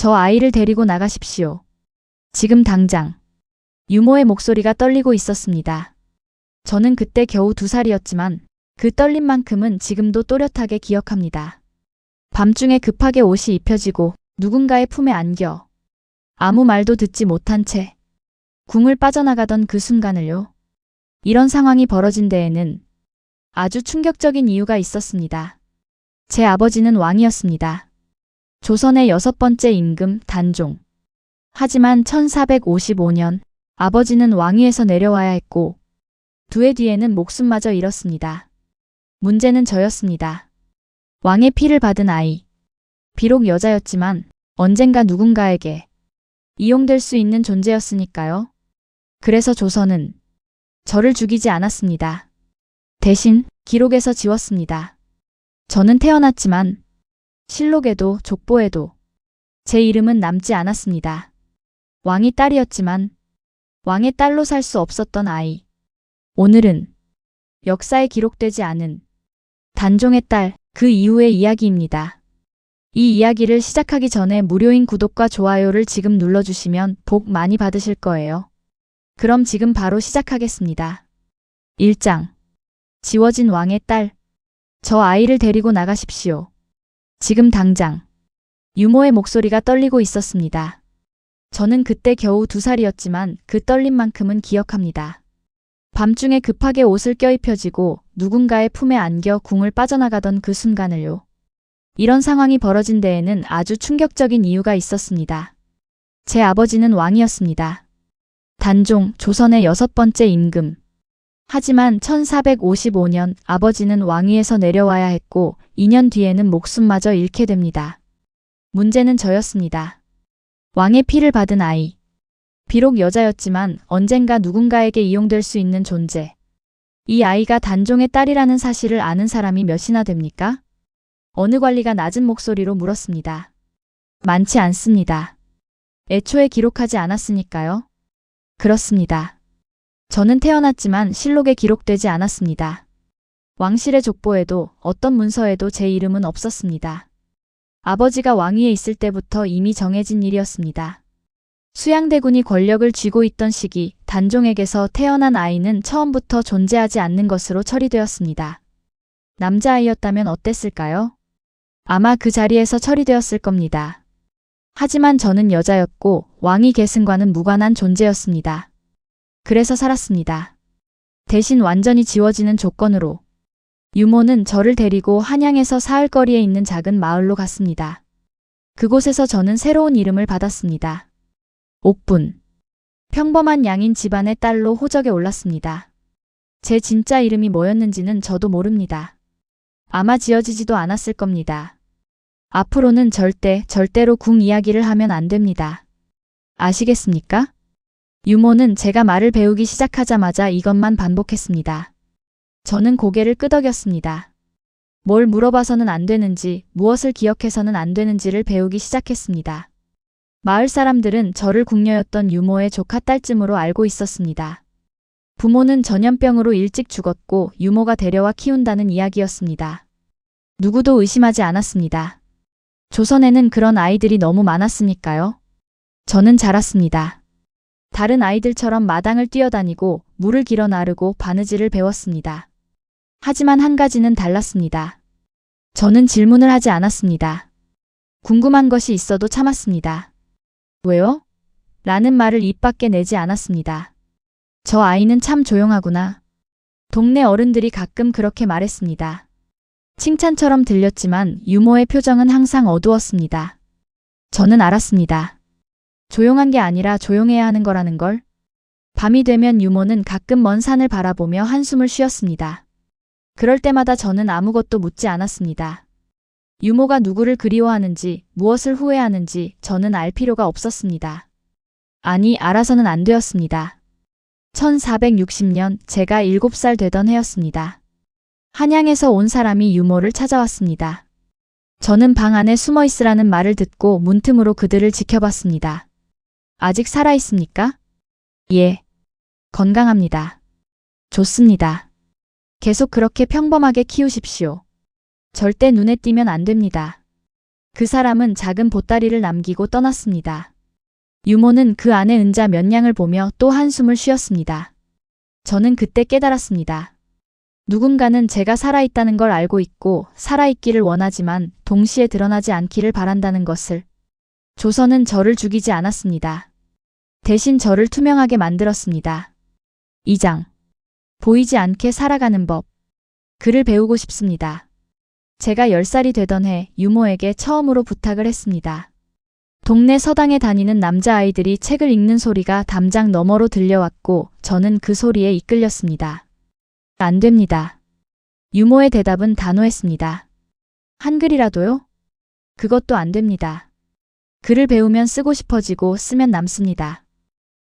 저 아이를 데리고 나가십시오. 지금 당장. 유모의 목소리가 떨리고 있었습니다. 저는 그때 겨우 두 살이었지만 그 떨림 만큼은 지금도 또렷하게 기억합니다. 밤중에 급하게 옷이 입혀지고 누군가의 품에 안겨 아무 말도 듣지 못한 채 궁을 빠져나가던 그 순간을요. 이런 상황이 벌어진 데에는 아주 충격적인 이유가 있었습니다. 제 아버지는 왕이었습니다. 조선의 여섯 번째 임금 단종. 하지만 1455년 아버지는 왕위에서 내려와야 했고 두 해 뒤에는 목숨마저 잃었습니다. 문제는 저였습니다. 왕의 피를 받은 아이. 비록 여자였지만 언젠가 누군가에게 이용될 수 있는 존재였으니까요. 그래서 조선은 저를 죽이지 않았습니다. 대신 기록에서 지웠습니다. 저는 태어났지만 실록에도 족보에도 제 이름은 남지 않았습니다. 왕이 딸이었지만 왕의 딸로 살 수 없었던 아이. 오늘은 역사에 기록되지 않은 단종의 딸 그 이후의 이야기입니다. 이 이야기를 시작하기 전에 무료인 구독과 좋아요를 지금 눌러주시면 복 많이 받으실 거예요. 그럼 지금 바로 시작하겠습니다. 1장. 지워진 왕의 딸. 저 아이를 데리고 나가십시오. 지금 당장. 유모의 목소리가 떨리고 있었습니다. 저는 그때 겨우 두 살이었지만 그 떨림만큼은 기억합니다. 밤중에 급하게 옷을 껴입혀지고 누군가의 품에 안겨 궁을 빠져나가던 그 순간을요. 이런 상황이 벌어진 데에는 아주 충격적인 이유가 있었습니다. 제 아버지는 왕이었습니다. 단종, 조선의 여섯 번째 임금. 하지만 1455년 아버지는 왕위에서 내려와야 했고 2년 뒤에는 목숨마저 잃게 됩니다. 문제는 저였습니다. 왕의 피를 받은 아이. 비록 여자였지만 언젠가 누군가에게 이용될 수 있는 존재. 이 아이가 단종의 딸이라는 사실을 아는 사람이 몇이나 됩니까? 어느 관리가 낮은 목소리로 물었습니다. 많지 않습니다. 애초에 기록하지 않았으니까요. 그렇습니다. 저는 태어났지만 실록에 기록되지 않았습니다. 왕실의 족보에도 어떤 문서에도 제 이름은 없었습니다. 아버지가 왕위에 있을 때부터 이미 정해진 일이었습니다. 수양대군이 권력을 쥐고 있던 시기 단종에게서 태어난 아이는 처음부터 존재하지 않는 것으로 처리되었습니다. 남자아이였다면 어땠을까요? 아마 그 자리에서 처리되었을 겁니다. 하지만 저는 여자였고 왕위 계승과는 무관한 존재였습니다. 그래서 살았습니다. 대신 완전히 지워지는 조건으로 유모는 저를 데리고 한양에서 사흘 거리에 있는 작은 마을로 갔습니다. 그곳에서 저는 새로운 이름을 받았습니다. 옥분. 평범한 양인 집안의 딸로 호적에 올랐습니다. 제 진짜 이름이 뭐였는지는 저도 모릅니다. 아마 지어지지도 않았을 겁니다. 앞으로는 절대, 절대로 궁 이야기를 하면 안 됩니다. 아시겠습니까? 유모는 제가 말을 배우기 시작하자마자 이것만 반복했습니다. 저는 고개를 끄덕였습니다. 뭘 물어봐서는 안 되는지, 무엇을 기억해서는 안 되는지를 배우기 시작했습니다. 마을 사람들은 저를 궁녀였던 유모의 조카 딸쯤으로 알고 있었습니다. 부모는 전염병으로 일찍 죽었고 유모가 데려와 키운다는 이야기였습니다. 누구도 의심하지 않았습니다. 조선에는 그런 아이들이 너무 많았으니까요. 저는 자랐습니다. 다른 아이들처럼 마당을 뛰어다니고 물을 길어 나르고 바느질을 배웠습니다. 하지만 한 가지는 달랐습니다. 저는 질문을 하지 않았습니다. 궁금한 것이 있어도 참았습니다. 왜요? 라는 말을 입 밖에 내지 않았습니다. 저 아이는 참 조용하구나. 동네 어른들이 가끔 그렇게 말했습니다. 칭찬처럼 들렸지만 유모의 표정은 항상 어두웠습니다. 저는 알았습니다. 조용한 게 아니라 조용해야 하는 거라는 걸. 밤이 되면 유모는 가끔 먼 산을 바라보며 한숨을 쉬었습니다. 그럴 때마다 저는 아무것도 묻지 않았습니다. 유모가 누구를 그리워하는지, 무엇을 후회하는지 저는 알 필요가 없었습니다. 아니, 알아서는 안 되었습니다. 1460년 제가 7살 되던 해였습니다. 한양에서 온 사람이 유모를 찾아왔습니다. 저는 방 안에 숨어 있으라는 말을 듣고 문틈으로 그들을 지켜봤습니다. 아직 살아 있습니까? 예. 건강합니다. 좋습니다. 계속 그렇게 평범하게 키우십시오. 절대 눈에 띄면 안 됩니다. 그 사람은 작은 보따리를 남기고 떠났습니다. 유모는 그 안에 은자 몇 냥을 보며 또 한숨을 쉬었습니다. 저는 그때 깨달았습니다. 누군가는 제가 살아있다는 걸 알고 있고 살아있기를 원하지만 동시에 드러나지 않기를 바란다는 것을. 조선은 저를 죽이지 않았습니다. 대신 저를 투명하게 만들었습니다. 2장. 보이지 않게 살아가는 법. 글을 배우고 싶습니다. 제가 10살이 되던 해 유모에게 처음으로 부탁을 했습니다. 동네 서당에 다니는 남자아이들이 책을 읽는 소리가 담장 너머로 들려왔고 저는 그 소리에 이끌렸습니다. 안 됩니다. 유모의 대답은 단호했습니다. 한글이라도요? 그것도 안 됩니다. 글을 배우면 쓰고 싶어지고 쓰면 남습니다.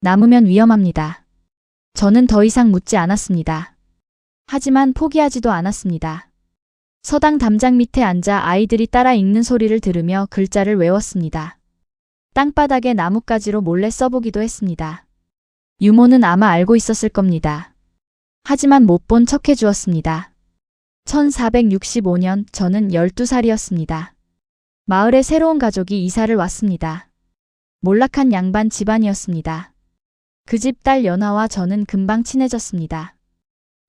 남으면 위험합니다. 저는 더 이상 묻지 않았습니다. 하지만 포기하지도 않았습니다. 서당 담장 밑에 앉아 아이들이 따라 읽는 소리를 들으며 글자를 외웠습니다. 땅바닥에 나뭇가지로 몰래 써보기도 했습니다. 유모는 아마 알고 있었을 겁니다. 하지만 못 본 척 해주었습니다. 1465년 저는 12살이었습니다. 마을에 새로운 가족이 이사를 왔습니다. 몰락한 양반 집안이었습니다. 그 집 딸 연하와 저는 금방 친해졌습니다.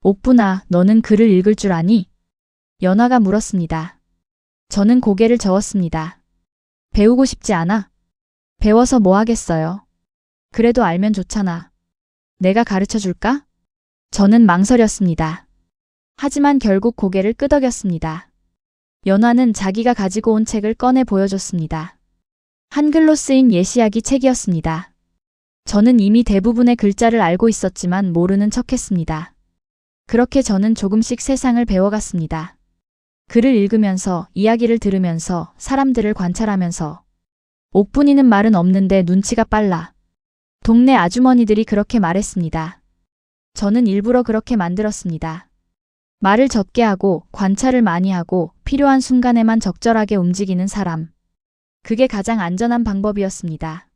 옥분아, 너는 글을 읽을 줄 아니? 연하가 물었습니다. 저는 고개를 저었습니다. 배우고 싶지 않아? 배워서 뭐 하겠어요? 그래도 알면 좋잖아. 내가 가르쳐 줄까? 저는 망설였습니다. 하지만 결국 고개를 끄덕였습니다. 연화는 자기가 가지고 온 책을 꺼내 보여줬습니다. 한글로 쓰인 예시하기 책이었습니다. 저는 이미 대부분의 글자를 알고 있었지만 모르는 척 했습니다. 그렇게 저는 조금씩 세상을 배워갔습니다. 글을 읽으면서, 이야기를 들으면서, 사람들을 관찰하면서. 옥분이는 말은 없는데 눈치가 빨라. 동네 아주머니들이 그렇게 말했습니다. 저는 일부러 그렇게 만들었습니다. 말을 적게 하고 관찰을 많이 하고 필요한 순간에만 적절하게 움직이는 사람. 그게 가장 안전한 방법이었습니다.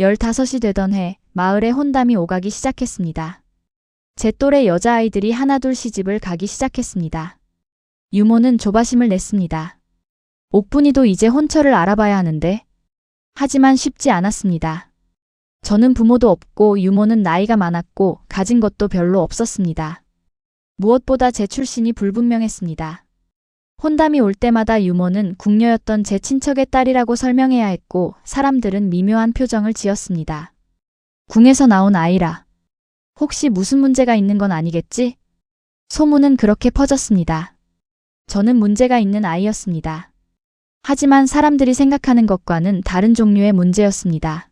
15이 되던 해 마을에 혼담이 오가기 시작했습니다. 제 또래 여자아이들이 하나둘 시집을 가기 시작했습니다. 유모는 조바심을 냈습니다. 옥분이도 이제 혼처를 알아봐야 하는데 하지만 쉽지 않았습니다. 저는 부모도 없고 유모는 나이가 많았고 가진 것도 별로 없었습니다. 무엇보다 제 출신이 불분명했습니다. 혼담이 올 때마다 유모는 궁녀였던 제 친척의 딸이라고 설명해야 했고 사람들은 미묘한 표정을 지었습니다. 궁에서 나온 아이라. 혹시 무슨 문제가 있는 건 아니겠지? 소문은 그렇게 퍼졌습니다. 저는 문제가 있는 아이였습니다. 하지만 사람들이 생각하는 것과는 다른 종류의 문제였습니다.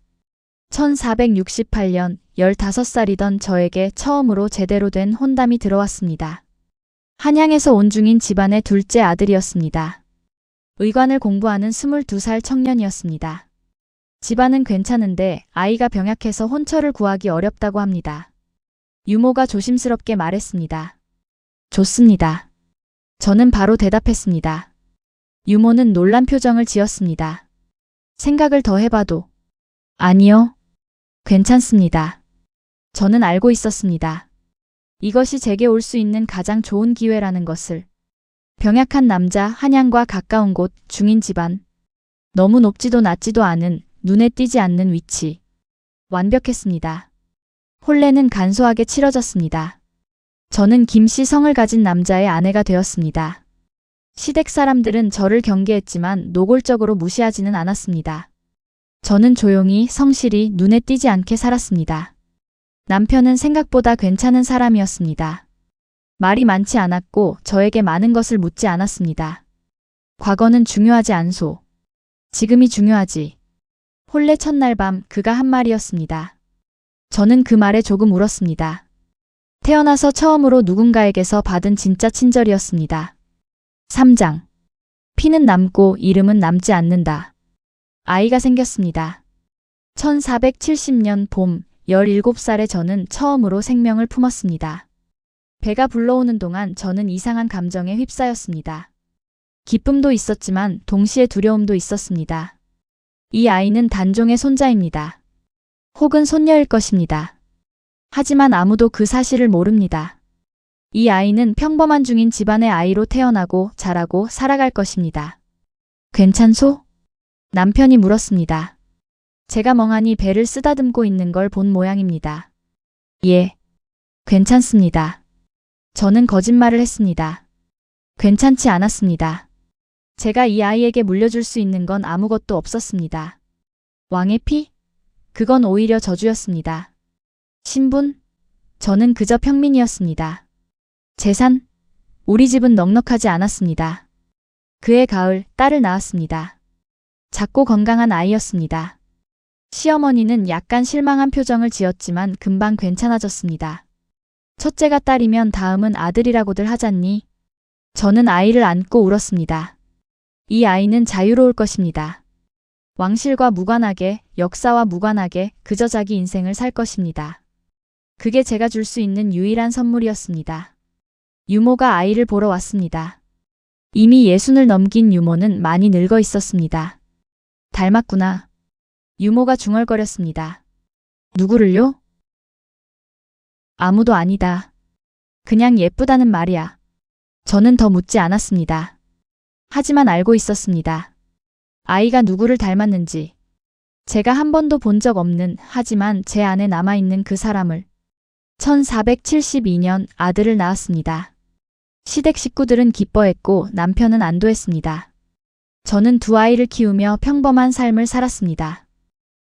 1468년 15살이던 저에게 처음으로 제대로 된 혼담이 들어왔습니다. 한양에서 온 중인 집안의 둘째 아들이었습니다. 의관을 공부하는 22살 청년이었습니다. 집안은 괜찮은데 아이가 병약해서 혼처를 구하기 어렵다고 합니다. 유모가 조심스럽게 말했습니다. 좋습니다. 저는 바로 대답했습니다. 유모는 놀란 표정을 지었습니다. 생각을 더 해봐도. 아니요. 괜찮습니다. 저는 알고 있었습니다. 이것이 제게 올 수 있는 가장 좋은 기회라는 것을. 병약한 남자 한양과 가까운 곳 중인 집안. 너무 높지도 낮지도 않은 눈에 띄지 않는 위치. 완벽했습니다. 혼례는 간소하게 치러졌습니다. 저는 김씨 성을 가진 남자의 아내가 되었습니다. 시댁 사람들은 저를 경계했지만 노골적으로 무시하지는 않았습니다. 저는 조용히 성실히 눈에 띄지 않게 살았습니다. 남편은 생각보다 괜찮은 사람이었습니다. 말이 많지 않았고 저에게 많은 것을 묻지 않았습니다. 과거는 중요하지 않소. 지금이 중요하지. 혼례 첫날 밤 그가 한 말이었습니다. 저는 그 말에 조금 울었습니다. 태어나서 처음으로 누군가에게서 받은 진짜 친절이었습니다. 3장. 피는 남고 이름은 남지 않는다. 아이가 생겼습니다. 1470년 봄 17살의 저는 처음으로 생명을 품었습니다. 배가 불러오는 동안 저는 이상한 감정에 휩싸였습니다. 기쁨도 있었지만 동시에 두려움도 있었습니다. 이 아이는 단종의 손자입니다. 혹은 손녀일 것입니다. 하지만 아무도 그 사실을 모릅니다. 이 아이는 평범한 중인 집안의 아이로 태어나고 자라고 살아갈 것입니다. 괜찮소? 남편이 물었습니다. 제가 멍하니 배를 쓰다듬고 있는 걸 본 모양입니다. 예. 괜찮습니다. 저는 거짓말을 했습니다. 괜찮지 않았습니다. 제가 이 아이에게 물려줄 수 있는 건 아무것도 없었습니다. 왕의 피? 그건 오히려 저주였습니다. 신분? 저는 그저 평민이었습니다. 재산? 우리 집은 넉넉하지 않았습니다. 그해 가을 딸을 낳았습니다. 작고 건강한 아이였습니다. 시어머니는 약간 실망한 표정을 지었지만 금방 괜찮아졌습니다. 첫째가 딸이면 다음은 아들이라고들 하잖니? 저는 아이를 안고 울었습니다. 이 아이는 자유로울 것입니다. 왕실과 무관하게, 역사와 무관하게 그저 자기 인생을 살 것입니다. 그게 제가 줄 수 있는 유일한 선물이었습니다. 유모가 아이를 보러 왔습니다. 이미 예순을 넘긴 유모는 많이 늙어 있었습니다. 닮았구나. 유모가 중얼거렸습니다. 누구를요? 아무도 아니다. 그냥 예쁘다는 말이야. 저는 더 묻지 않았습니다. 하지만 알고 있었습니다. 아이가 누구를 닮았는지. 제가 한 번도 본 적 없는 하지만 제 안에 남아있는 그 사람을. 1472년 아들을 낳았습니다. 시댁 식구들은 기뻐했고 남편은 안도했습니다. 저는 두 아이를 키우며 평범한 삶을 살았습니다.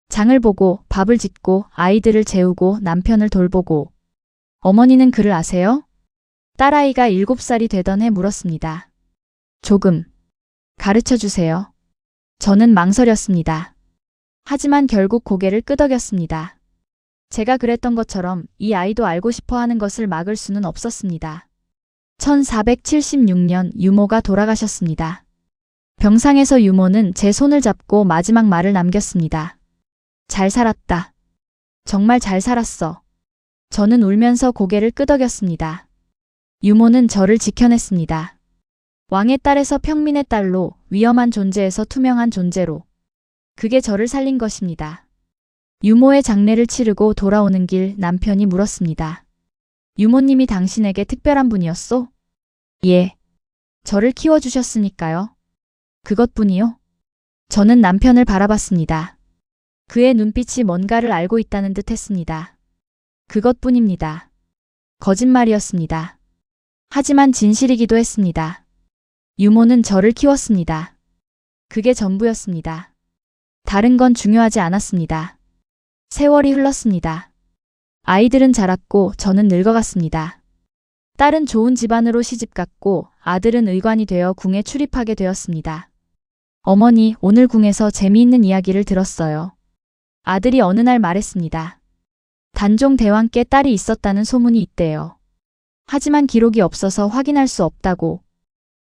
장을 보고 밥을 짓고 아이들을 재우고 남편을 돌보고 어머니는 그를 아세요? 딸아이가 7살이 되던 해 물었습니다. 조금 가르쳐 주세요. 저는 망설였습니다. 하지만 결국 고개를 끄덕였습니다. 제가 그랬던 것처럼 이 아이도 알고 싶어 하는 것을 막을 수는 없었습니다. 1476년 유모가 돌아가셨습니다. 병상에서 유모는 제 손을 잡고 마지막 말을 남겼습니다. 잘 살았다. 정말 잘 살았어. 저는 울면서 고개를 끄덕였습니다. 유모는 저를 지켜냈습니다. 왕의 딸에서 평민의 딸로 위험한 존재에서 투명한 존재로. 그게 저를 살린 것입니다. 유모의 장례를 치르고 돌아오는 길 남편이 물었습니다. 유모님이 당신에게 특별한 분이었소? 예. 저를 키워주셨으니까요. 그것뿐이요? 저는 남편을 바라봤습니다. 그의 눈빛이 뭔가를 알고 있다는 듯 했습니다. 그것뿐입니다. 거짓말이었습니다. 하지만 진실이기도 했습니다. 유모는 저를 키웠습니다. 그게 전부였습니다. 다른 건 중요하지 않았습니다. 세월이 흘렀습니다. 아이들은 자랐고 저는 늙어갔습니다. 딸은 좋은 집안으로 시집갔고 아들은 의관이 되어 궁에 출입하게 되었습니다. 어머니, 오늘 궁에서 재미있는 이야기를 들었어요. 아들이 어느 날 말했습니다. 단종 대왕께 딸이 있었다는 소문이 있대요. 하지만 기록이 없어서 확인할 수 없다고.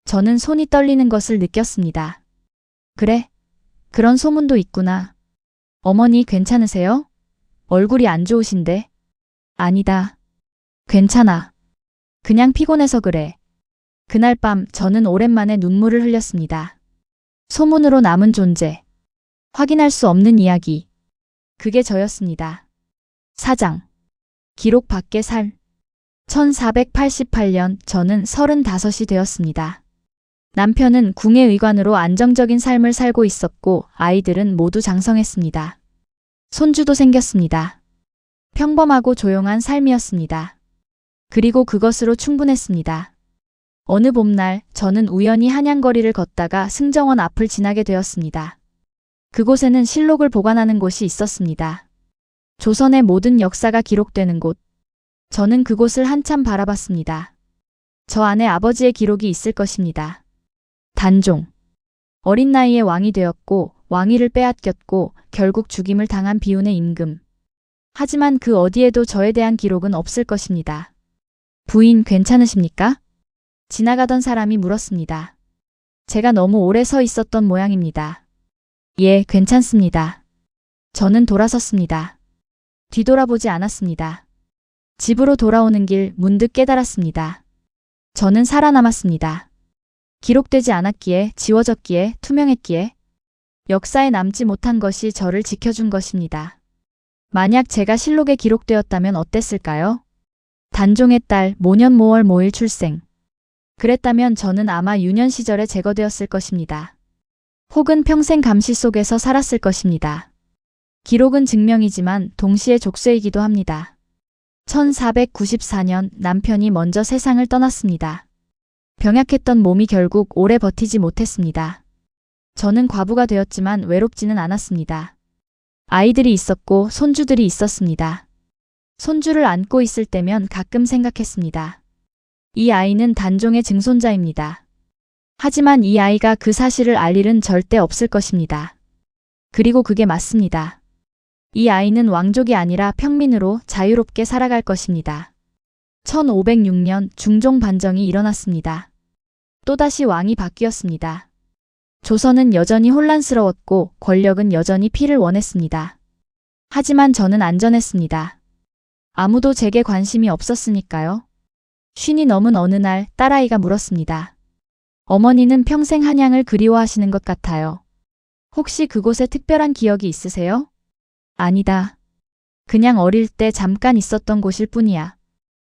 저는 손이 떨리는 것을 느꼈습니다. 그래, 그런 소문도 있구나. 어머니 괜찮으세요? 얼굴이 안 좋으신데? 아니다. 괜찮아. 그냥 피곤해서 그래. 그날 밤 저는 오랜만에 눈물을 흘렸습니다. 소문으로 남은 존재. 확인할 수 없는 이야기. 그게 저였습니다. 사장. 기록 밖의 살. 1488년 저는 35이 되었습니다. 남편은 궁의 의관으로 안정적인 삶을 살고 있었고 아이들은 모두 장성했습니다. 손주도 생겼습니다. 평범하고 조용한 삶이었습니다. 그리고 그것으로 충분했습니다. 어느 봄날 저는 우연히 한양거리를 걷다가 승정원 앞을 지나게 되었습니다. 그곳에는 실록을 보관하는 곳이 있었습니다. 조선의 모든 역사가 기록되는 곳. 저는 그곳을 한참 바라봤습니다. 저 안에 아버지의 기록이 있을 것입니다. 단종. 어린 나이에 왕이 되었고 왕위를 빼앗겼고 결국 죽임을 당한 비운의 임금. 하지만 그 어디에도 저에 대한 기록은 없을 것입니다. 부인 괜찮으십니까? 지나가던 사람이 물었습니다. 제가 너무 오래 서 있었던 모양입니다. 예, 괜찮습니다. 저는 돌아섰습니다. 뒤돌아보지 않았습니다. 집으로 돌아오는 길 문득 깨달았습니다. 저는 살아남았습니다. 기록되지 않았기에, 지워졌기에, 투명했기에, 역사에 남지 못한 것이 저를 지켜준 것입니다. 만약 제가 실록에 기록되었다면 어땠을까요? 단종의 딸, 모년 모월 모일 출생. 그랬다면 저는 아마 유년 시절에 제거되었을 것입니다. 혹은 평생 감시 속에서 살았을 것입니다. 기록은 증명이지만 동시에 족쇄이기도 합니다. 1494년 남편이 먼저 세상을 떠났습니다. 병약했던 몸이 결국 오래 버티지 못했습니다. 저는 과부가 되었지만 외롭지는 않았습니다. 아이들이 있었고 손주들이 있었습니다. 손주를 안고 있을 때면 가끔 생각했습니다. 이 아이는 단종의 증손자입니다. 하지만 이 아이가 그 사실을 알 일은 절대 없을 것입니다. 그리고 그게 맞습니다. 이 아이는 왕족이 아니라 평민으로 자유롭게 살아갈 것입니다. 1506년 중종 반정이 일어났습니다. 또다시 왕이 바뀌었습니다. 조선은 여전히 혼란스러웠고 권력은 여전히 피를 원했습니다. 하지만 저는 안전했습니다. 아무도 제게 관심이 없었으니까요. 쉰이 넘은 어느 날 딸아이가 물었습니다. 어머니는 평생 한양을 그리워하시는 것 같아요. 혹시 그곳에 특별한 기억이 있으세요? 아니다. 그냥 어릴 때 잠깐 있었던 곳일 뿐이야.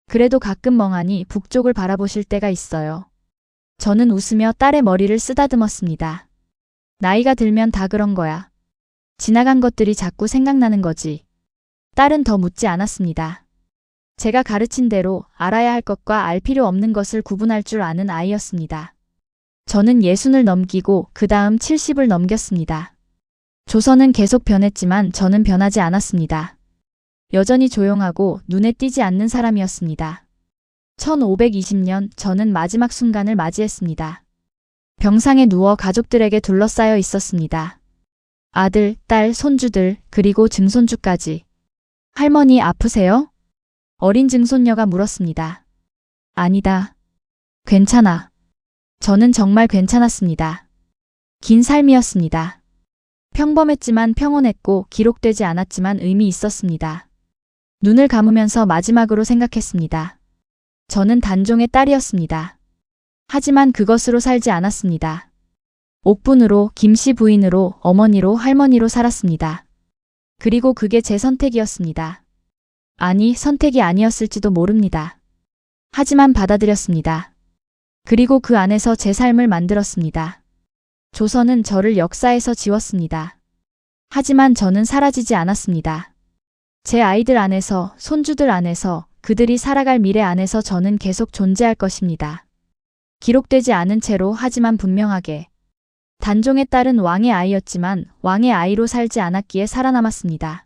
그래도 가끔 멍하니 북쪽을 바라보실 때가 있어요. 저는 웃으며 딸의 머리를 쓰다듬었습니다. 나이가 들면 다 그런 거야. 지나간 것들이 자꾸 생각나는 거지. 딸은 더 묻지 않았습니다. 제가 가르친 대로 알아야 할 것과 알 필요 없는 것을 구분할 줄 아는 아이였습니다. 저는 예순을 넘기고 그 다음 70을 넘겼습니다. 조선은 계속 변했지만 저는 변하지 않았습니다. 여전히 조용하고 눈에 띄지 않는 사람이었습니다. 1520년 저는 마지막 순간을 맞이했습니다. 병상에 누워 가족들에게 둘러싸여 있었습니다. 아들, 딸, 손주들, 그리고 증손주까지. 할머니 아프세요? 어린 증손녀가 물었습니다. 아니다. 괜찮아. 저는 정말 괜찮았습니다. 긴 삶이었습니다. 평범했지만 평온했고 기록되지 않았지만 의미 있었습니다. 눈을 감으면서 마지막으로 생각했습니다. 저는 단종의 딸이었습니다. 하지만 그것으로 살지 않았습니다. 옥분으로, 김씨 부인으로, 어머니로, 할머니로 살았습니다. 그리고 그게 제 선택이었습니다. 아니, 선택이 아니었을지도 모릅니다. 하지만 받아들였습니다. 그리고 그 안에서 제 삶을 만들었습니다. 조선은 저를 역사에서 지웠습니다. 하지만 저는 사라지지 않았습니다. 제 아이들 안에서, 손주들 안에서, 그들이 살아갈 미래 안에서 저는 계속 존재할 것입니다. 기록되지 않은 채로 하지만 분명하게. 단종의 딸은 왕의 아이였지만 왕의 아이로 살지 않았기에 살아남았습니다.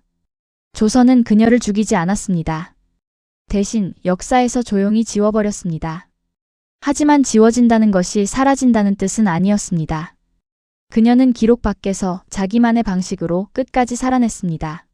조선은 그녀를 죽이지 않았습니다. 대신 역사에서 조용히 지워버렸습니다. 하지만 지워진다는 것이 사라진다는 뜻은 아니었습니다. 그녀는 기록 밖에서 자기만의 방식으로 끝까지 살아냈습니다.